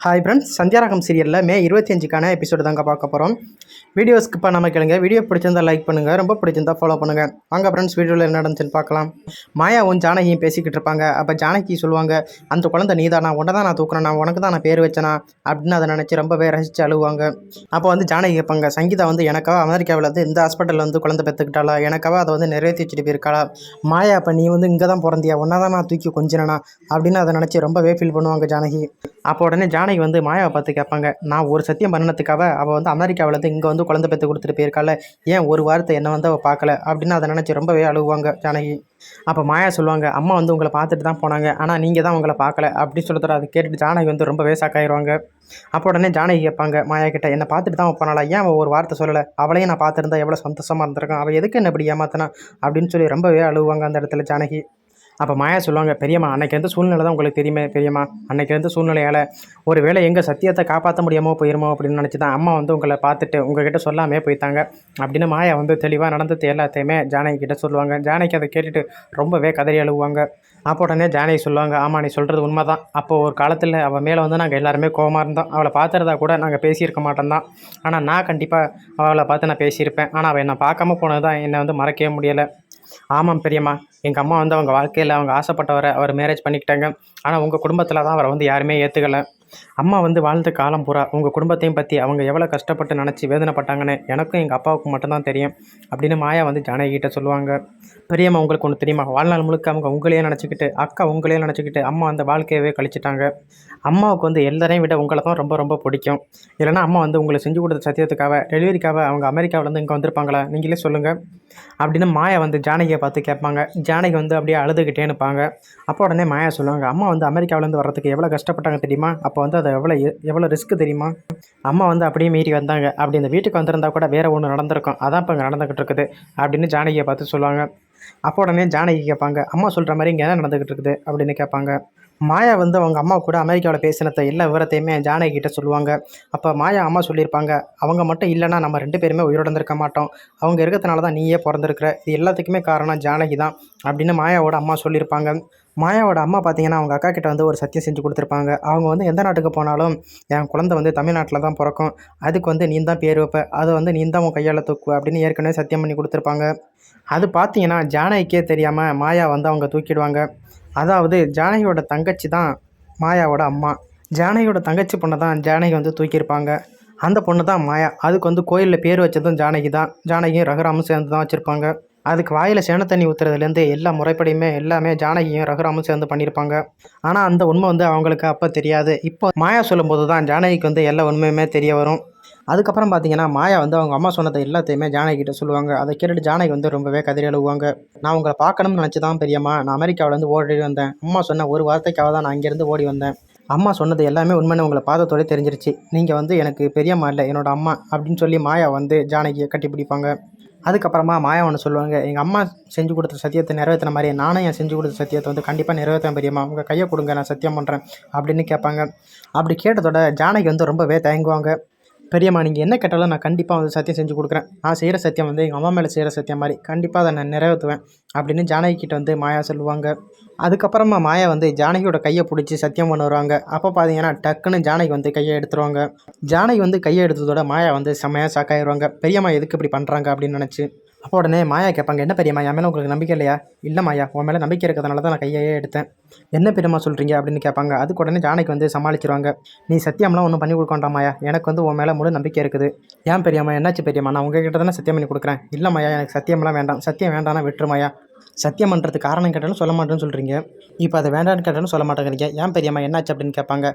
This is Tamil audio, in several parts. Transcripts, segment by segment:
ஹாய் ஃப்ரெண்ட்ஸ் சந்தியாரகம் சீரியலில் மே இருபத்தி அஞ்சுக்கான எபிசோடு தாங்க பார்க்க போகிறோம் வீடியோ ஸ்கிப் பண்ணாமல் கேளுங்க. வீடியோ பிடிச்சிருந்தா லைக் பண்ணுங்கள் ரொம்ப பிடிச்சிருந்தா ஃபாலோ பண்ணுங்கள் வாங்க ஃப்ரெண்ட்ஸ் வீடியோவில் என்ன நடந்துச்சுன்னு பார்க்கலாம். மாயாவும் ஜானகியும் பேசிக்கிட்டு இருப்பாங்க. அப்போ ஜானகி சொல்லுவாங்க அந்த குழந்தை நீதானா? உன்னை தான் நான் தூக்குறேனா உனக்கு தான் நான் பேர் வச்சேனா? அப்படின்னு அதை நினச்சி ரொம்பவே ரசித்து அழுவாங்க. அப்போ வந்து ஜானகி கேட்பாங்க சங்கீதா வந்து எனக்காக அமெரிக்காவில் வந்து இந்த ஹாஸ்பிட்டலில் வந்து குழந்தை பெற்றுக்கிட்டாளா? எனக்காக அதை வந்து நிறைவேற்றி வச்சுட்டு போயிருக்காளா? மாயா அப்போ நீ வந்து இங்கே தான் பிறந்தியா? ஒன்றா தான் நான் தூக்கி கொஞ்சினா அப்படின்னு அதை நினச்சி ரொம்பவே ஃபீல் பண்ணுவாங்க ஜானகி. அப்போ உடனே ஜானகி வந்து மாயாவை பார்த்து கேட்பாங்க நான் ஒரு சத்தியம் பண்ணினதுக்காக அவள் வந்து அமெரிக்காவில் இருந்து இங்கே வந்து குழந்தை பெற்று கொடுத்துட்டு போயிருக்காள் ஏன் ஒரு வாரத்தை என்ன வந்து அவள் பார்க்கல? அப்படின்னு அதை நினச்சி ரொம்பவே அழுவாங்க ஜானகி. அப்போ மாயா சொல்லுவாங்க அம்மா வந்து உங்களை பார்த்துட்டு தான் போனாங்க. ஆனால் நீங்கள் தான் உங்களை பார்க்கல. அப்படின்னு சொல்லுற அதை கேட்டுட்டு ஜானகி வந்து ரொம்பவே சாக்காயிருவாங்க அப்போ உடனே ஜானகி கேட்பாங்க மாயா கிட்ட என்னை பார்த்துட்டு தான் போனாளா? ஏன் அவள் ஒரு வார்த்தை சொல்லலை? அவளையும் நான் பார்த்துருந்தா எவ்வளோ சந்தோஷமாக இருந்திருக்கான் அவள் எதுக்கு என்ன இப்படி ஏமாத்தினா? அப்படின்னு சொல்லி ரொம்பவே அழுவாங்க அந்த இடத்துல ஜானகி. அப்போ மாயா சொல்லுவாங்க பெரியம்மா அன்னைக்கு இருந்த சூழ்நிலை தான் உங்களுக்கு தெரியுமே பெரியம்மா. அன்னைக்கு இருந்த சூழ்நிலையால் ஒரு வேளை எங்கள் சத்தியத்தை காப்பாற்ற முடியாமல் போயிருமோ அப்படின்னு நினச்சி தான் அம்மா வந்து உங்களை பார்த்துட்டு உங்ககிட்ட சொல்லாமே போயிட்டாங்க. அப்படின்னு மாயா வந்து தெளிவாக நடந்தது எல்லாத்தையுமே ஜானகி கிட்டே சொல்லுவாங்க. ஜானகி அதை கேட்டுட்டு ரொம்பவே கதறி அழுவாங்க அப்போ உடனே ஜானகி சொல்லுவாங்க ஆமாம் நீ சொல்கிறது உண்மை தான் அப்போது ஒரு காலத்தில் அவள் மேலே வந்து நாங்கள் எல்லாருமே கோவமாக இருந்தோம். அவளை பார்த்துறதா கூட நாங்கள் பேசியிருக்க மாட்டோம் தான் ஆனால் நான் கண்டிப்பாக அவளை பார்த்து நான் பேசியிருப்பேன். ஆனால் அவள் என்னை பார்க்காம போனது தான் என்னை வந்து மறக்கவே முடியலை. ஆமாம் பெரியம்மா. எங்கள் அம்மா வந்து அவங்க வாழ்க்கையில் அவங்க ஆசைப்பட்டவரை அவர் மேரேஜ் பண்ணிக்கிட்டாங்க. ஆனால் உங்கள் குடும்பத்தில் தான் அவரை வந்து யாருமே ஏற்றுக்கலை அம்மா வந்து வாழ்ந்த காலம் பூரா உங்கள் குடும்பத்தையும் பற்றி அவங்க எவ்வளோ கஷ்டப்பட்டு நினச்சி வேதனைப்பட்டாங்கன்னு எனக்கும் எங்கள் அப்பாவுக்கும் மட்டும்தான் தெரியும் அப்படின்னு மாயா வந்து ஜானகிட்ட சொல்லுவாங்க. பெரியம்மா உங்களுக்கு ஒன்று தெரியுமா? வாழ்நாள் முழுக்க அவங்க உங்களையே நினச்சிக்கிட்டு அக்கா உங்களையே நினச்சிக்கிட்டு அம்மா அந்த வாழ்க்கையவே கழிச்சிட்டாங்க. அம்மாவுக்கு வந்து எல்லாரையும் விட உங்களை தான் ரொம்ப ரொம்ப பிடிக்கும். இல்லைன்னா அம்மா வந்து உங்களை செஞ்சு கொடுத்த சத்தியத்துக்காக டெலிவரிக்காக அவங்க அமெரிக்காவிலேருந்து இங்கே வந்திருப்பாங்களா? நீங்களே சொல்லுங்கள் அப்படின்னு மாயா வந்து ஜானகியை பார்த்து கேட்பாங்க. ஜானகி வந்து அப்படியே அழுதுகிட்டே நிற்பாங்க அப்போ உடனே மாயா சொல்லுவாங்க அம்மா வந்து அமெரிக்காவிலேருந்து வர்றதுக்கு எவ்வளோ கஷ்டப்பட்டாங்க தெரியுமா? அப்போ அப்போ வந்து அது எவ்வளோ எவ்வளோ ரிஸ்க் தெரியுமா? அம்மா வந்து அப்படியே மீறி வந்தாங்க. அப்படி இந்த வீட்டுக்கு வந்திருந்தா கூட வேறு ஒன்று நடந்திருக்கும். அதான் இப்போ இங்கே நடந்துக்கிட்டு இருக்குது. அப்படின்னு ஜானகியை பார்த்து சொல்லுவாங்க. அப்போ உடனே ஜானகி கேட்பாங்க அம்மா சொல்கிற மாதிரி இங்கே என்ன நடந்துக்கிட்டு இருக்குது? அப்படின்னு கேட்பாங்க. மாயா வந்து அவங்க அம்மா கூட அமெரிக்காவில் பேசினத எல்லா விவரத்தையுமே ஜானகி கிட்ட சொல்லுவாங்க. அப்போ மாயா அம்மா சொல்லியிருப்பாங்க அவங்க மட்டும் இல்லைன்னா நம்ம ரெண்டு பேருமே உயிரோட மாட்டோம். அவங்க இருக்கிறதுனால தான் நீயே பிறந்திருக்கிற. இது எல்லாத்துக்குமே காரணம் ஜானகி தான் அப்படின்னு மாயாவோட அம்மா சொல்லியிருப்பாங்க. மாயாவோட அம்மா பார்த்தீங்கன்னா அவங்க அக்கா கிட்ட வந்து ஒரு சத்தியம் செஞ்சு கொடுத்துருப்பாங்க. அவங்க வந்து எந்த நாட்டுக்கு போனாலும் என் குழந்தை வந்து தமிழ்நாட்டில் தான் பிறக்கும். அதுக்கு வந்து நீ தான் பேர் வைப்ப. அதை வந்து நீ தான் உன் கையால் தூக்கு அப்படின்னு ஏற்கனவே சத்தியம் பண்ணி கொடுத்துருப்பாங்க. அது பார்த்தீங்கன்னா ஜானகிக்கே தெரியாமல் மாயா வந்து அவங்க தூக்கிடுவாங்க. அதாவது ஜானகியோட தங்கச்சி தான் மாயாவோட அம்மா. ஜானகியோட தங்கச்சி பொண்ணை தான் ஜானகி வந்து தூக்கியிருப்பாங்க. அந்த பொண்ணு தான் மாயா. அதுக்கு வந்து கோயிலில் பேர் வச்சதும் ஜானகி தான் ஜானகியும் ரகுராமும் சேர்ந்து தான் வச்சுருப்பாங்க. அதுக்கு வாயில் சேன தண்ணி ஊற்றுறதுலேருந்து எல்லா முறைப்படியுமே எல்லாமே ஜானகியும் ரகுராமும் சேர்ந்து பண்ணியிருப்பாங்க. ஆனால் அந்த உண்மை வந்து அவங்களுக்கு அப்போ தெரியாது. இப்போ மாயா சொல்லும்போது தான் ஜானகிக்கு வந்து எல்லா உண்மையுமே தெரிய வரும். அதுக்கப்புறம் பார்த்தீங்கன்னா மாயா வந்து அவங்க அம்மா சொன்னதை எல்லாத்தையுமே ஜானகிட்ட சொல்லுவாங்க. அதை கேட்டுட்டு ஜானகி வந்து ரொம்பவே கதறி அழுவாங்க நான் உங்களை பார்க்கணும்னு நினச்சி தான் பெரியம்மா. நான் அமெரிக்காவிலேருந்து ஓடி வந்தேன். அம்மா சொன்ன ஒரு வார்த்தைக்காக தான் நான் இங்கேருந்து ஓடி வந்தேன். அம்மா சொன்னது எல்லாமே உண்மைன்னு உங்களை பார்த்ததோட தெரிஞ்சிருச்சு. நீங்கள் வந்து எனக்கு பெரியம்மா இல்லை என்னோட அம்மா அப்படின்னு சொல்லி மாயா வந்து ஜானகியை கட்டி பிடிப்பாங்க அதுக்கப்புறமா மாயா ஒன்று சொல்லுவாங்க எங்கள் அம்மா செஞ்சு கொடுத்த சத்தியத்தை நிறைவேற்றின மாதிரி நானும் என் செஞ்சு கொடுத்த சத்தியத்தை வந்து கண்டிப்பாக நிறைவேற்ற பெரியம்மா. உங்கள் கையை கொடுங்க நான் சத்தியம் பண்ணுறேன் அப்படின்னு கேட்பாங்க. அப்படி கேட்டதோட ஜானகி வந்து ரொம்பவே தயங்குவாங்க. பெரியம்மா நீங்கள் என்ன கேட்டாலும் நான் கண்டிப்பாக வந்து சத்தியம் செஞ்சு கொடுக்குறேன். நான் செய்கிற சத்தியம் வந்து எங்கள் அம்மா மேலே செய்கிற சத்தியம் மாதிரி. கண்டிப்பாக அதை நான் நிறைவேற்றுவேன் அப்படின்னு ஜானகி கிட்ட வந்து மாயா சொல்லுவாங்க. அதுக்கப்புறமா மாயா வந்து ஜானகியோட கையை பிடிச்சி சத்தியம் பண்ண வருவாங்க. அப்போ பார்த்தீங்கன்னா டக்குன்னு ஜானகி வந்து கையை எடுத்துருவாங்க. ஜானகி வந்து கையை எடுத்ததோட மாயா வந்து செம்மையாக சாக்காயிடுவாங்க பெரியம்மா எதுக்கு இப்படி பண்ணுறாங்க அப்படின்னு நினச்சி அப்போ உடனே மாயா கேட்பாங்க என்ன பெரியம்மா என் மேலே உங்களுக்கு நம்பிக்கை இல்லையா? இல்லை மாயா உன் மேலே நம்பிக்கை இருக்கிறதுனால தான் நான் கையையே எடுத்தேன். என்ன பெரியம்மா சொல்கிறீங்க அப்படின்னு கேட்பாங்க அதுக்கு உடனே ஜானகி வந்து சமாளிச்சிருவாங்க. நீ சத்தியம்லாம் ஒன்றும் பண்ணி கொடுக்க மாயா. எனக்கு வந்து உன் மேலே முழு நம்பிக்கை இருக்குது. ஏன் பெரியம்மா என்னாச்சு பெரியம்மா? நான் உங்ககிட்ட தானே சத்தியம் பண்ணி கொடுக்குறேன். இல்லை மாயா எனக்கு சத்தியம்லாம் வேண்டாம். சத்தியம் வேண்டாம்னா விட்டுருமாயா சத்தியம் பண்ணுறதுக்கு காரணம் கேட்டாலும் சொல்ல மாட்டேன்னு சொல்கிறீங்க இப்போ அதை வேண்டான்னு கேட்டாலும் சொல்ல மாட்டேங்கிறீங்க. ஏன் பெரியம்மா என்னாச்சு அப்படின்னு கேட்பாங்க.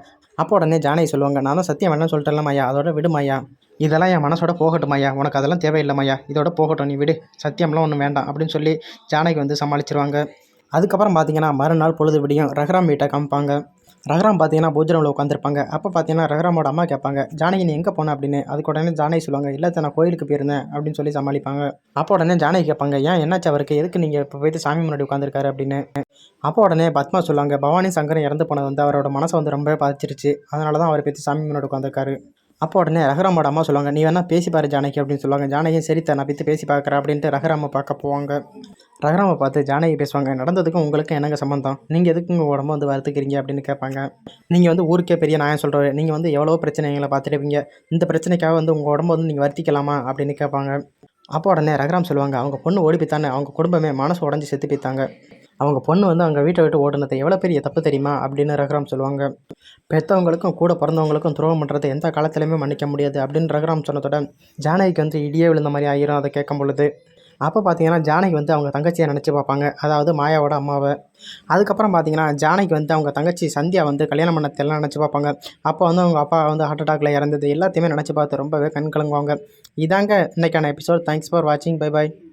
அப்போ உடனே ஜானகி சொல்லுவாங்க நானும் சத்தியம் வேண்டாம்னு சொல்லிட்டேன் மாயா அதோட விடுமாயா இதெல்லாம் என் மனசோட போகட்டும் ஐயா உனக்கு அதெல்லாம் தேவையில்லைம்மையா இதோட போகட்டும் நீ விடு. சத்தியம்லாம் ஒன்றும் வேண்டாம். அப்படின்னு சொல்லி ஜானகி வந்து சமாளிச்சிருவாங்க. அதுக்கப்புறம் பார்த்தீங்கன்னா மறுநாள் பொழுது விடியும் ரஹ்ராம் வீட்டை காமிப்பாங்க. ரகராம் பார்த்தீங்கன்னா போஜனவில் உட்காந்துருப்பாங்க அப்போ பார்த்தீங்கன்னா ரகுராமோட அம்மா கேட்பாங்க ஜானகி நீ எங்கே போன அப்படின்னு? அதுக்கு உடனே ஜானகி சொல்லுவாங்க இல்லை நான் கோயிலுக்கு போயிருந்தேன் அப்படின்னு சொல்லி சமாளிப்பாங்க. அப்போ உடனே ஜானகி கேட்பாங்க ஏன் என்னாச்சு அவருக்கு? எதுக்கு நீங்கள் இப்போ போயிட்டு சாமி முன்னாடி உட்காந்துருக்காரு அப்படின்னு. அப்போ உடனே பத்மா சொல்லுவாங்க பவானி சங்கரன் இறந்து போனது வந்து அவரோட மனசை வந்து ரொம்ப பாதிச்சிருச்சு. அதனால தான் அவரை பற்றி சாமி முன்னாடி உட்காந்துருக்காரு அப்போ உடனே ரகராமோட அம்மா சொல்லுவாங்க நீ வேணா பேசி பாரு ஜானகி அப்படின்னு சொல்லுவாங்க. ஜானகியும் சரித்த நான் பித்து பேசி பார்க்குறேன் அப்படின்ட்டு ரகராம பார்க்க போவாங்க. ரகுராம பார்த்து ஜானகி பேசுவாங்க. நடந்ததுக்கும் உங்களுக்கும் என்னங்க சம்மந்தம் நீங்கள் எதுக்கு உங்கள் உடம்பு வந்து வருத்துக்கிறீங்க அப்படின்னு கேட்பாங்க. நீங்கள் வந்து ஊருக்கே பெரிய நியாயம் சொல்கிறவர் நீங்கள் வந்து எவ்வளோ பிரச்சனைகளை பார்த்துருப்பீங்க. இந்த பிரச்சனைக்காக வந்து உங்கள் உடம்பு வந்து நீங்கள் வருத்திக்கலாமா? அப்படின்னு கேட்பாங்க. அப்போ உடனே ரகுராம் சொல்லுவாங்க அவங்க பொண்ணு ஓடி போய்த்தானே அவங்க குடும்பமே மனசு உடஞ்சி செத்து போய்த்தாங்க அவங்க பொண்ணு வந்து அவங்க வீட்டை விட்டு ஓடுனது எவ்வளோ பெரிய தப்பு தெரியுமா? அப்படின்னு ரகுராம் சொல்லுவாங்க. பெற்றவங்களுக்கும் கூட பிறந்தவங்களுக்கும் துரோகம் பண்ணுறது எந்த காலத்துலையுமே மன்னிக்க முடியாது அப்படின்னு ரகுராம் சொன்னதோட ஜானகிக்கு வந்து இடியே விழுந்த மாதிரி ஆயிரும். அதை கேட்கும் பொழுது அப்போ பார்த்தீங்கன்னா ஜானகி வந்து அவங்க தங்கச்சியை நினச்சி பார்ப்பாங்க. அதாவது மாயாவோட அம்மாவை. அதுக்கப்புறம் பார்த்தீங்கன்னா ஜானகி வந்து அவங்க தங்கச்சி சந்தியா வந்து கல்யாணம் பண்ணதெல்லாம் நினச்சி பார்ப்பாங்க. அப்போ வந்து அவங்க அப்பா வந்து ஹார்ட் அட்டாக்ல இறந்தது எல்லாத்தையுமே நினச்சி பார்த்து ரொம்பவே கண் கலங்குவாங்க. இதாங்க இன்னைக்கான எபிசோட் தேங்க்ஸ் ஃபார் வாட்சிங் பை பாய்